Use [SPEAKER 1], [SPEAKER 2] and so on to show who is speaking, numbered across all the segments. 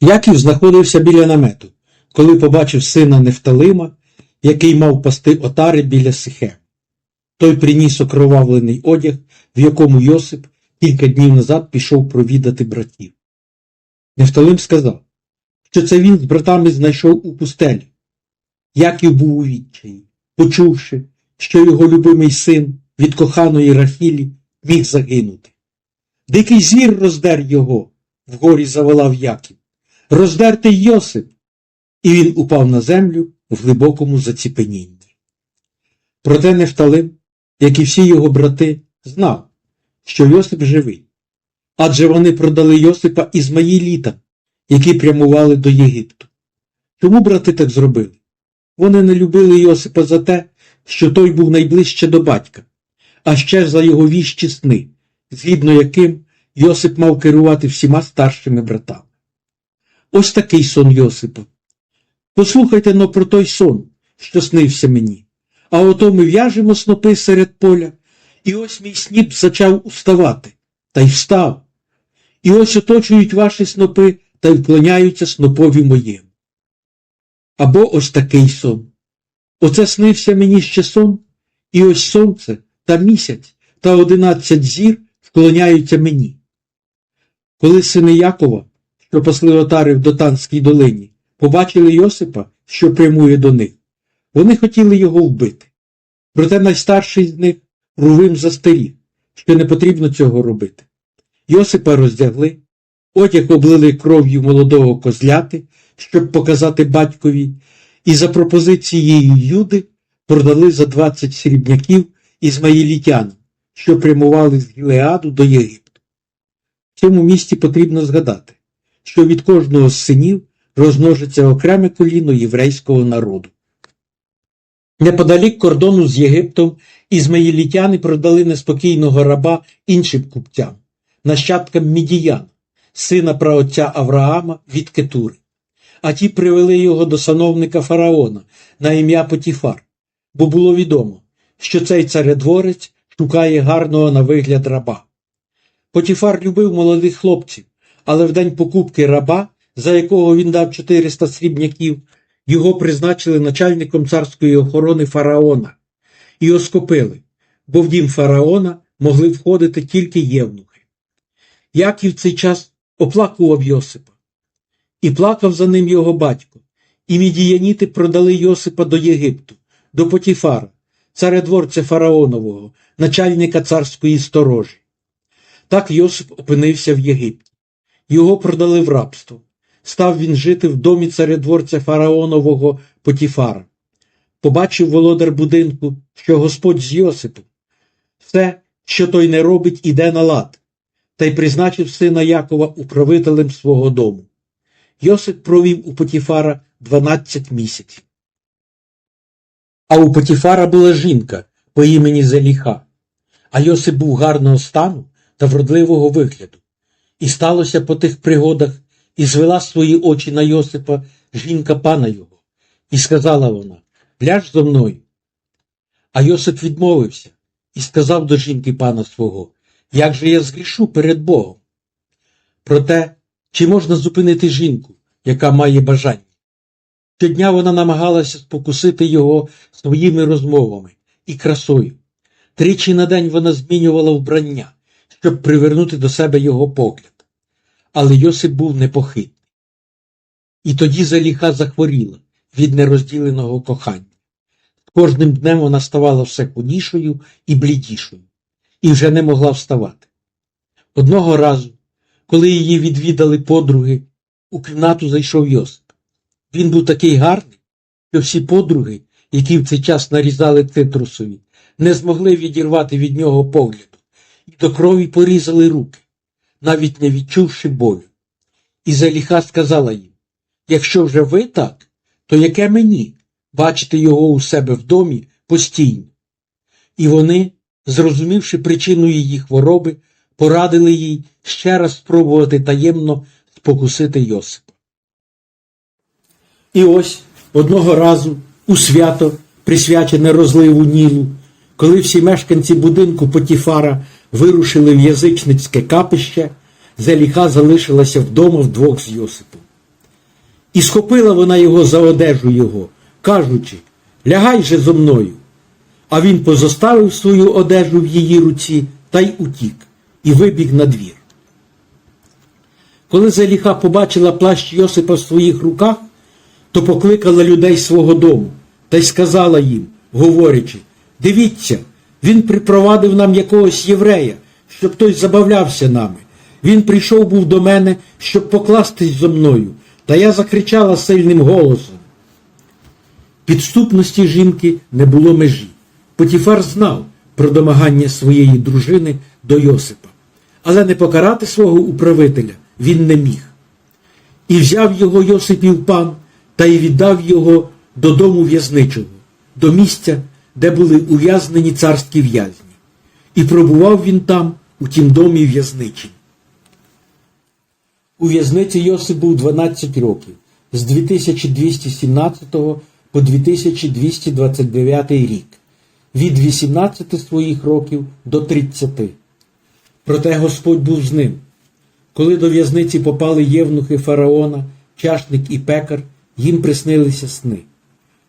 [SPEAKER 1] Яків знаходився біля намету, коли побачив сина Нефталима, який мав пасти отари біля Сихем. Той приніс окровавлений одяг, в якому Йосип кілька днів назад пішов провідати братів. Нефталим сказав, що це він з братами знайшов у пустелі. Яків був у відчаї, почувши, що його любимий син від коханої Рахілі міг загинути. Дикий звір роздер його, вгорі заволав Яків. Роздертий Йосип. І він упав на землю в глибокому заціпенінні. Проте Нефталим, як і всі його брати, знав, що Йосип живий. Адже вони продали Йосипа Ізмаїлітам, які прямували до Єгипту. Чому брати так зробили? Вони не любили Йосипа за те, що той був найближче до батька, а ще за його віщі сни, згідно яким Йосип мав керувати всіма старшими братами. Ось такий сон Йосипа. Послухайте но про той сон, що снився мені. А ото ми в'яжемо снопи серед поля, і ось мій сніп зачав уставати, та й встав. І ось оточують ваші снопи та й вклоняються снопові моєму. Або ось такий сон. Оце снився мені ще сон, і ось сонце та місяць та одинадцять зір вклоняються мені. Коли сини Якова, що пасли отари в Дотанській долині, побачили Йосипа, що прямує до них, вони хотіли його вбити. Проте найстарший з них Рувим застеріг, що не потрібно цього робити. Йосипа роздягли, одяг облили кров'ю молодого козляти, щоб показати батькові, і за пропозицією Юди продали за 20 срібняків ізмаїлітянам, що прямували з Гілеаду до Єгипту. В цьому місті потрібно згадати, що від кожного з синів розмножиться окреме коліно єврейського народу. Неподалік кордону з Єгиптом ізмаїлітяни продали неспокійного раба іншим купцям, нащадкам Мідіян, сина праотця Авраама від Кетури. А ті привели його до сановника фараона на ім'я Потіфар, бо було відомо, що цей царедворець шукає гарного на вигляд раба. Потіфар любив молодих хлопців, але в день покупки раба, за якого він дав 400 срібняків, його призначили начальником царської охорони фараона і оскопили, бо в дім фараона могли входити тільки євнухи. Яків в цей час оплакував Йосипа, і плакав за ним його батько, і мідіяніти продали Йосипа до Єгипту, до Потіфара, царедворця фараонового, начальника царської сторожі. Так Йосип опинився в Єгипті. Його продали в рабство. Став він жити в домі царедворця фараонового Потіфара. Побачив володар будинку, що Господь з Йосипом. Все, що той не робить, іде на лад, та й призначив сина Якова управителем свого дому. Йосип провів у Потіфара 12 місяців. А у Потіфара була жінка по імені Зеліха, а Йосип був гарного стану та вродливого вигляду. І сталося по тих пригодах, і звела свої очі на Йосипа жінка пана його, і сказала вона Ляж зо мною. А Йосип відмовився і сказав до жінки пана свого Як же я згрішу перед Богом? Проте, чи можна зупинити жінку, яка має бажання? Щодня вона намагалася спокусити його своїми розмовами і красою. Тричі на день вона змінювала вбрання, щоб привернути до себе його погляд. Але Йосип був непохитний. І тоді Заліха захворіла від нерозділеного кохання. Кожним днем вона ставала все худішою і блідішою, і вже не могла вставати. Одного разу, коли її відвідали подруги, у кімнату зайшов Йосип. Він був такий гарний, що всі подруги, які в цей час нарізали цитрусові, не змогли відірвати від нього погляду і до крові порізали руки, навіть не відчувши болю. І Заліха сказала їм якщо вже ви так, то яке мені бачити його у себе в домі постійно? І вони, зрозумівши причину її хвороби, порадили їй ще раз спробувати таємно спокусити Йосипа. І ось одного разу у свято, присвячене розливу Нілу, коли всі мешканці будинку Потіфара вирушили в язичницьке капище, Зеліха залишилася вдома вдвох з Йосипом. І схопила вона його за одежу його, кажучи, лягай же зо мною. А він позоставив свою одежу в її руці та й утік, і вибіг на двір. Коли Зеліха побачила плащ Йосипа в своїх руках, то покликала людей свого дому та й сказала їм, говорячи, дивіться, він припровадив нам якогось єврея, щоб той забавлявся нами. Він прийшов був до мене, щоб покластись зо мною, та я закричала сильним голосом. Підступності жінки не було межі. Потіфар знав про домагання своєї дружини до Йосипа, але не покарати свого управителя він не міг. І взяв його Йосипів пан та й віддав його додому в'язничого, до місця, де були ув'язнені царські в'язні. І пробував він там, у тім домі в'язничі. У в'язниці Йосип був 12 років, з 2217 по 2229 рік, від 18 своїх років до 30. Проте Господь був з ним. Коли до в'язниці попали євнухи фараона, чашник і пекар, їм приснилися сни,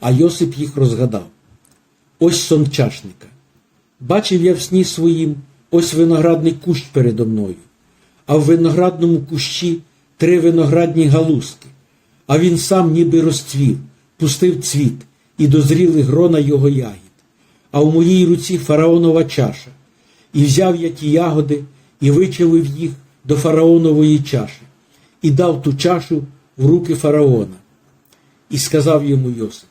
[SPEAKER 1] а Йосип їх розгадав. Ось сон чашника. Бачив я в сні своїм ось виноградний кущ передо мною, а в виноградному кущі три виноградні галузки, а він сам ніби розцвів, пустив цвіт і дозріли грона його ягід. А в моїй руці фараонова чаша, і взяв я ті ягоди і вичавив їх до фараонової чаші, і дав ту чашу в руки фараона. І сказав йому Йосип: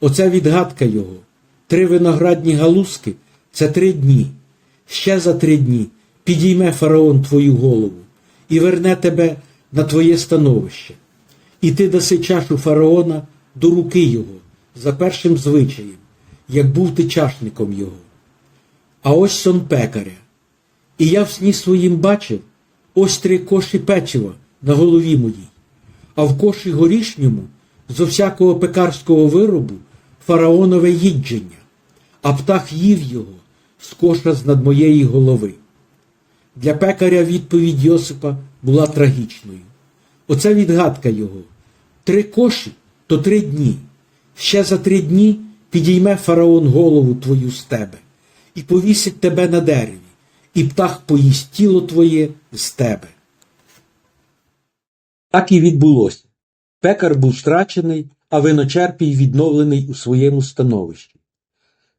[SPEAKER 1] Оце відгадка його. Три виноградні галузки це три дні. Ще за три дні підійме фараон твою голову і верне тебе на твоє становище. І ти даси чашу фараона до руки його за першим звичаєм, як був ти чашником його. А ось сон пекаря. І я в сні своїм бачив ось три коші печива на голові моїй, а в коші горішньому зо всякого пекарського виробу фараонове їдження, а птах їв його з коша з над моєї голови. Для пекаря відповідь Йосипа була трагічною. Оце відгадка його. Три коші то три дні. Ще за три дні підійме фараон голову твою з тебе і повісить тебе на дереві, і птах поїсть тіло твоє з тебе. Так і відбулося. Пекар був страчений, а виночерпій відновлений у своєму становищі.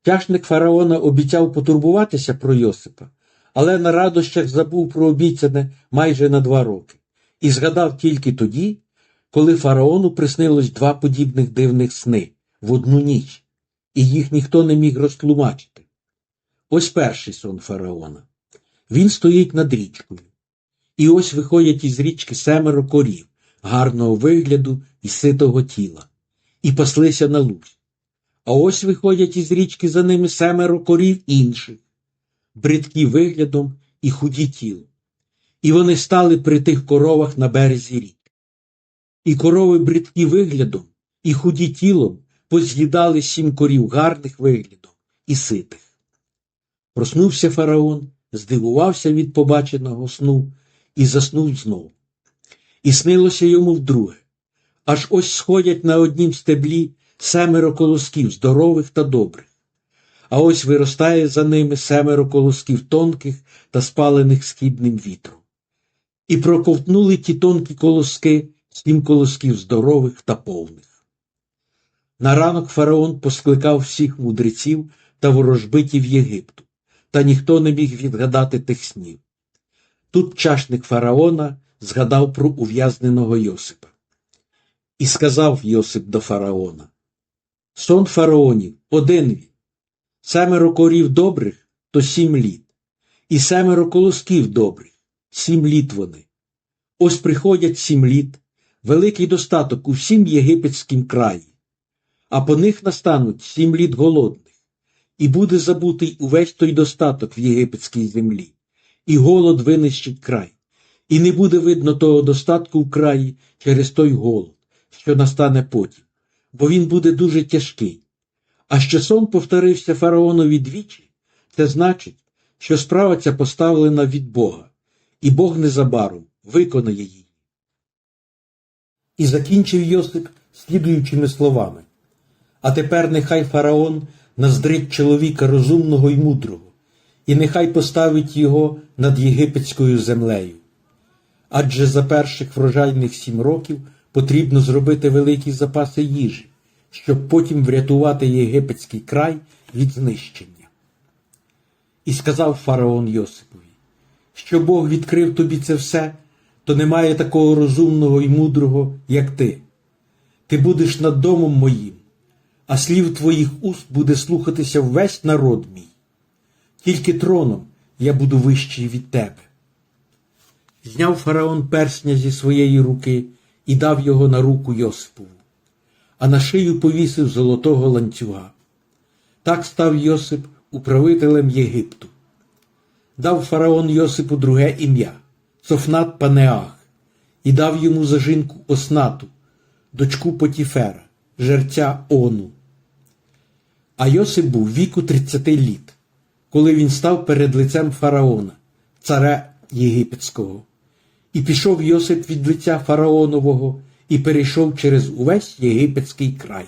[SPEAKER 1] Тяжник фараона обіцяв потурбуватися про Йосипа, але на радощах забув про обіцяне майже на два роки і згадав тільки тоді, коли фараону приснилось два подібних дивних сни в одну ніч, і їх ніхто не міг розтлумачити. Ось перший сон фараона. Він стоїть над річкою. І ось виходять із річки семеро корів, гарного вигляду і ситого тіла, і паслися на лузі. А ось виходять із річки за ними семеро корів інших, бридкі виглядом і худі тілом. І вони стали при тих коровах на березі ріки. І корови бридкі виглядом і худі тілом поз'їдали сім корів гарних виглядом і ситих. Проснувся фараон, здивувався від побаченого сну і заснув знову. І снилося йому вдруге. Аж ось сходять на однім стеблі семеро колосків здорових та добрих, а ось виростає за ними семеро колосків тонких та спалених східним вітром. І проковтнули ті тонкі колоски сім колосків здорових та повних. На ранок фараон поскликав всіх мудреців та ворожбитів Єгипту, та ніхто не міг відгадати тих снів. Тут чашник фараона згадав про ув'язненого Йосипа. І сказав Йосип до фараона Сон фараонів один він. Семеро корів добрих то сім літ, і семеро колосків добрих сім літ вони. Ось приходять сім літ, великий достаток у всім єгипетськім краї, а по них настануть сім літ голодних, і буде забутий увесь той достаток в єгипетській землі, і голод винищить край, і не буде видно того достатку в краї через той голод, що настане потім, бо він буде дуже тяжкий. А що сон повторився фараонові двічі, це значить, що справа ця поставлена від Бога, і Бог незабаром виконає її. І закінчив Йосип слідуючими словами. А тепер нехай фараон наздрить чоловіка розумного й мудрого, і нехай поставить його над єгипетською землею. Адже за перших врожайних сім років потрібно зробити великі запаси їжі, щоб потім врятувати єгипетський край від знищення. І сказав фараон Йосипові, що Бог відкрив тобі це все, то немає такого розумного і мудрого, як ти. Ти будеш над домом моїм, а слів твоїх уст буде слухатися весь народ мій. Тільки троном я буду вищий від тебе. Зняв фараон персня зі своєї руки і дав його на руку Йосипову, а на шию повісив золотого ланцюга. Так став Йосип управителем Єгипту. Дав фараон Йосипу друге ім'я Софнат Панеах, і дав йому за жінку Оснату, дочку Потіфера, жерця Ону. А Йосип був віку 30 літ, коли він став перед лицем фараона, царя Єгипетського. І пішов Йосип від лиця фараонового і перейшов через увесь єгипетський край.